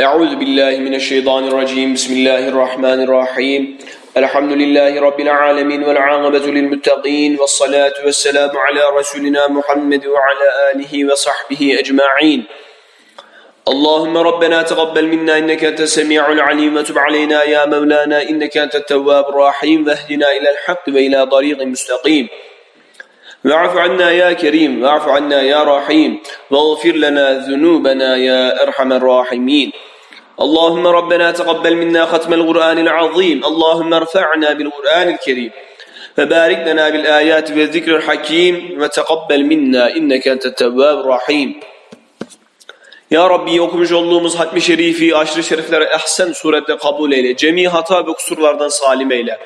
أعوذ بالله من الشيطان الرجيم. بسم الله الرحمن الرحيم. الحمد لله رب العالمين والعاقبة للمتقين والصلاة والسلام على رسولنا محمد وعلى آله وصحبه أجمعين. اللهم ربنا تقبل منا إنك أنت السميع العليم. وتب علينا يا مولانا إنك أنت التواب الرحيم. واهدنا إلى الحق وإلى طريق مستقيم. واعف عنا يا كريم. واعف عنا يا رحيم. واغفر لنا ذنوبنا يا أرحم الراحمين. اللهم ربنا تقبل منا ختم القرآن العظيم اللهم ارفعنا بالقرآن الكريم فبارك لنا بالآيات والذكر الحكيم وتقبل منا إنك أنت التواب الرحيم Ya Rabbi okumuş olduğumuz hatmi şerifi, aşırı şeriflere ehsen surette kabul eyle. Cemi hata ve kusurlardan salim eyle.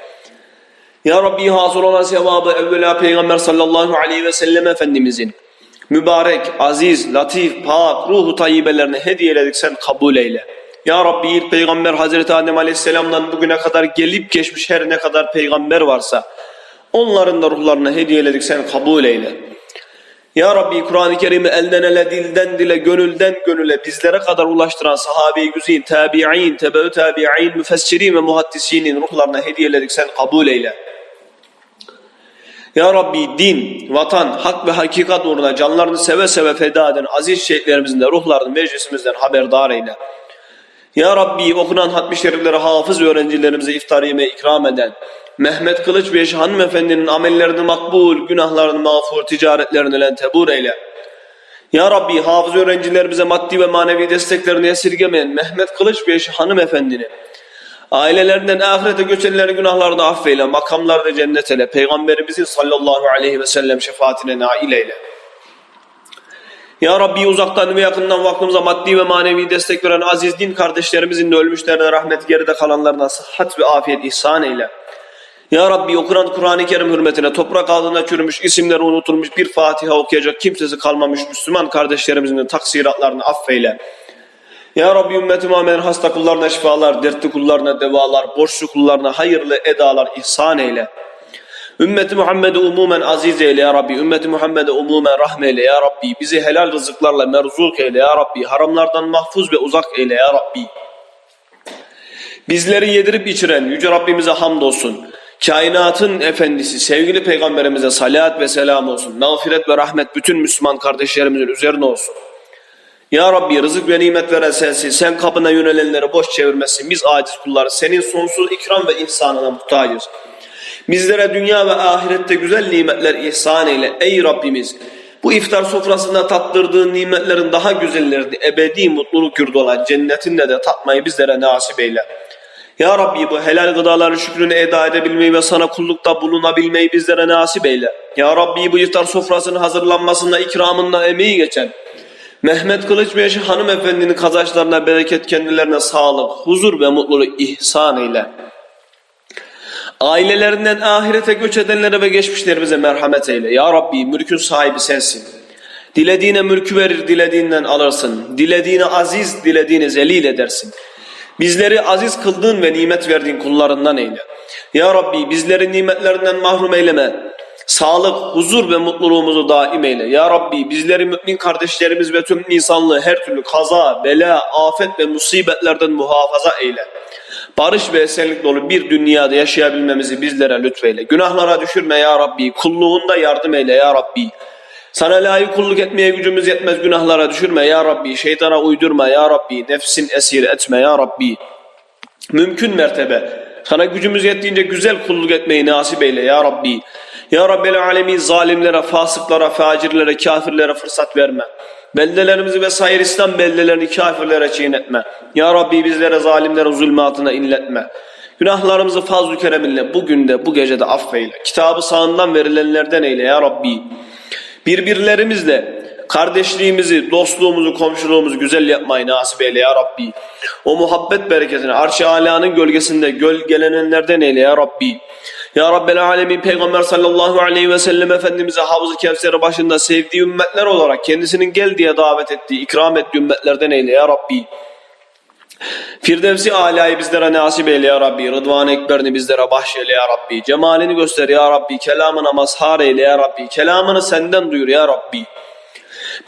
Ya Rabbi hasıl olan sevabı evvela Peygamber sallallahu aleyhi ve sellem Efendimizin mübarek, aziz, latif, pak, ruhu tayyibelerine hediyeledik sen kabul eyle. Ya Rabbi ilk Peygamber Hazreti Adem aleyhisselamdan bugüne kadar gelip geçmiş her ne kadar peygamber varsa onların da ruhlarına hediyeledik sen kabul eyle. Ya Rabbi Kur'an-ı Kerim'i elden ele, dilden dile, gönülden gönüle bizlere kadar ulaştıran sahabe-i güzin, tabi'in, tebe-ü tabi'in, müfessirin ve muhaddisinin ruhlarına hediyeledik sen kabul eyle. Ya Rabbi din, vatan, hak ve hakikat uğruna canlarını seve seve feda eden aziz şehitlerimizin de ruhlarını meclisimizden haberdar eyle. Ya Rabbi okunan hatmi şerifleri hafız öğrencilerimize iftar yemeği ikram eden, Mehmet Kılıç ve Eşi hanımefendinin amellerini makbul, günahlarını mağfur, ticaretlerini lentebur eyle. Ya Rabbi hafız öğrencilerimize maddi ve manevi desteklerini esirgemeyen Mehmet Kılıç ve Eşi hanımefendinin ailelerinden ahirete göçenlerin günahlarını affeyle, makamlarını cennet eyle, Peygamberimizin sallallahu aleyhi ve sellem şefaatine nail eyle. Ya Rabbi uzaktan ve yakından vaktimize maddi ve manevi destek veren aziz din kardeşlerimizin de ölmüşlerine rahmet geride kalanlarına sıhhat ve afiyet ihsan eyle. Ya Rabbi okunan Kur'an-ı Kerim hürmetine toprak altında çürümüş, isimleri unutulmuş bir Fatiha okuyacak kimsesi kalmamış Müslüman kardeşlerimizin de taksiratlarını affeyle. Ya Rabbi ümmeti Muhammed'in hasta kullarına şifalar, dertli kullarına devalar, borçlu kullarına hayırlı edalar ihsan eyle. Ümmeti Muhammed'i umumen aziz eyle ya Rabbi. Ümmeti Muhammed'e umumen rahmeyle ya Rabbi. Bizi helal rızıklarla merzuk eyle ya Rabbi. Haramlardan mahfuz ve uzak eyle ya Rabbi. Bizleri yedirip içiren Yüce Rabbimize hamdolsun. Kainatın efendisi sevgili peygamberimize salat ve selam olsun. Mağfiret ve rahmet bütün Müslüman kardeşlerimizin üzerine olsun. Ya Rabbi rızık ve nimet veren sensin. Sen kapına yönelenleri boş çevirmesin. Biz aciz kulları senin sonsuz ikram ve ihsanına muhtacız. Bizlere dünya ve ahirette güzel nimetler ihsan eyle ey Rabbimiz. Bu iftar sofrasında tattırdığın nimetlerin daha güzellerini ebedi mutluluk yurdu olan cennetinde de tatmayı bizlere nasip eyle. Ya Rabbi bu helal gıdaların şükrünü eda edebilmeyi ve sana kullukta bulunabilmeyi bizlere nasip eyle. Ya Rabbi bu iftar sofrasının hazırlanmasında ikramında emeği geçen Mehmet Kılıç Beşi hanımefendinin kazançlarına bereket kendilerine sağlık, huzur ve mutluluk ihsan eyle. Ailelerinden ahirete göç edenlere ve geçmişlerimize merhamet eyle. Ya Rabbi mülkün sahibi sensin. Dilediğine mülkü verir, dilediğinden alırsın. Dilediğine aziz, dilediğine zelil edersin. Bizleri aziz kıldığın ve nimet verdiğin kullarından eyle. Ya Rabbi bizleri nimetlerinden mahrum eyleme. Sağlık, huzur ve mutluluğumuzu daim eyle. Ya Rabbi bizleri mümin kardeşlerimiz ve tüm insanlığı her türlü kaza, bela, afet ve musibetlerden muhafaza eyle. Barış ve esenlik dolu bir dünyada yaşayabilmemizi bizlere lütfeyle. Günahlara düşürme ya Rabbi. Kulluğunda yardım eyle ya Rabbi. Sana layık kulluk etmeye gücümüz yetmez günahlara düşürme ya Rabbi. Şeytana uydurma ya Rabbi. Nefsin esir etme ya Rabbi. Mümkün mertebe. Sana gücümüz yettiğince güzel kulluk etmeyi nasip eyle ya Rabbi. Ya Rabbel Alemin zalimlere, fasıklara, facirlere, kafirlere fırsat verme. Beldelerimizi ve sayır İslam beldelerini kafirlere çiğnetme. Ya Rabbi bizlere zalimlere zulmü altına inletme. Günahlarımızı fazl-ı kereminle bugün de bu gece de affeyle. Kitabı sağından verilenlerden eyle ya Rabbi. Birbirlerimizle kardeşliğimizi, dostluğumuzu, komşuluğumuzu güzel yapmayı nasip eyle ya Rabbi. O muhabbet bereketini arş-ı alanın gölgesinde gölgelenenlerden eyle ya Rabbi. Ya Rabbel Alemin Peygamber sallallahu aleyhi ve sellem Efendimiz'e Havz-ı Kevser'i başında sevdiği ümmetler olarak kendisinin gel diye davet ettiği, ikram ettiği ümmetlerden eyle ya Rabbi. Firdevsi alayı bizlere nasip eyle ya Rabbi. Rıdvan-ı Ekber'ini bizlere bahşeyle ya Rabbi. Cemalini göster ya Rabbi. Kelamına mazhar eyle ya Rabbi. Kelamını senden duyur ya Rabbi.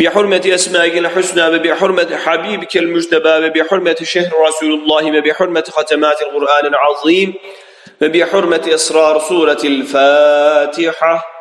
Bi hurmeti esmâgil husnâ ve bi hurmeti habibikel müjdebâ ve bi hurmeti şehri Resulullah ve bi hurmeti hatemâtil Kur'anil azîm. فبحرمة إصرار سورة الفاتحة